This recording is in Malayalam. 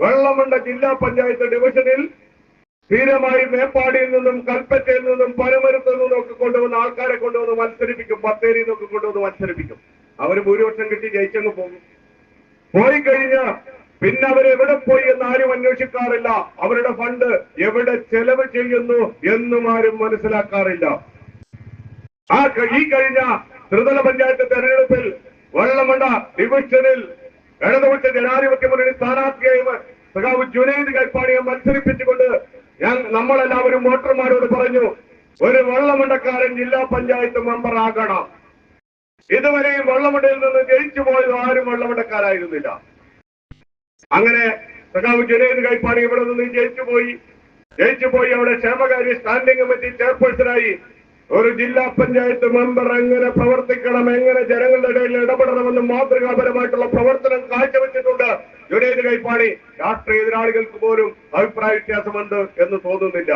വെള്ളമണ്ട ജില്ലാ പഞ്ചായത്ത് ഡിവിഷനിൽ സ്ഥിരമായി മേപ്പാടിയിൽ നിന്നും കൽപ്പറ്റയിൽ നിന്നും പനമരത്തിൽ നിന്നും ഒക്കെ കൊണ്ടുവന്ന് ആൾക്കാരെ കൊണ്ടുവന്ന് മത്സരിപ്പിക്കും. ബത്തേരിയിൽ നിന്നൊക്കെ കൊണ്ടുവന്ന് മത്സരിപ്പിക്കും. അവർ ഭൂരിപക്ഷം കിട്ടി ജയിച്ചങ്ങ് പോകും. പോയി കഴിഞ്ഞ പിന്നെ അവരെവിടെ പോയി എന്ന് ആരും അന്വേഷിക്കാറില്ല. അവരുടെ ഫണ്ട് എവിടെ ചെലവ് ചെയ്യുന്നു എന്നും ആരും മനസ്സിലാക്കാറില്ല. ആ ഈ കഴിഞ്ഞ ത്രിതല പഞ്ചായത്ത് തെരഞ്ഞെടുപ്പിൽ വെള്ളമണ്ട ഡിവിഷനിൽ ഇടതുപക്ഷ ജനാധിപത്യ മുന്നണി സ്ഥാനാർത്ഥിയായി സഖാവ് ജുനൈദ് കൈപ്പാടിയെ മത്സരിപ്പിച്ചുകൊണ്ട് ഞാൻ നമ്മളെല്ലാവരും വോട്ടർമാരോട് പറഞ്ഞു ഒരു വെള്ളമുണ്ടക്കാരൻ ജില്ലാ പഞ്ചായത്ത് മെമ്പർ ആകണം. ഇതുവരെയും വെള്ളമുണ്ടയിൽ നിന്ന് ജയിച്ചു പോയത് ആരും വെള്ളമുണ്ടക്കാരായിരുന്നില്ല. അങ്ങനെ സഖാവ് ജുനൈദ് കൈപ്പാടി ഇവിടെ നിന്ന് ജയിച്ചു പോയി. ജയിച്ചു പോയി അവിടെ ക്ഷേമകാര്യ സ്റ്റാൻഡിംഗ് കമ്മിറ്റി ചെയർപേഴ്സണായി ഒരു ജില്ലാ പഞ്ചായത്ത് മെമ്പർ എങ്ങനെ പ്രവർത്തിക്കണം എങ്ങനെ ജനങ്ങളുടെ ഇടയിൽ ഇടപെടണമെന്ന് മാതൃകാപരമായിട്ടുള്ള പ്രവർത്തനം കാഴ്ചവെച്ചിട്ടുണ്ട്. ജുനൈദ് കൈപ്പാടി രാഷ്ട്രീയ എതിരാളികൾക്ക് പോലും അഭിപ്രായ വ്യത്യാസമുണ്ട് എന്ന് തോന്നുന്നില്ല.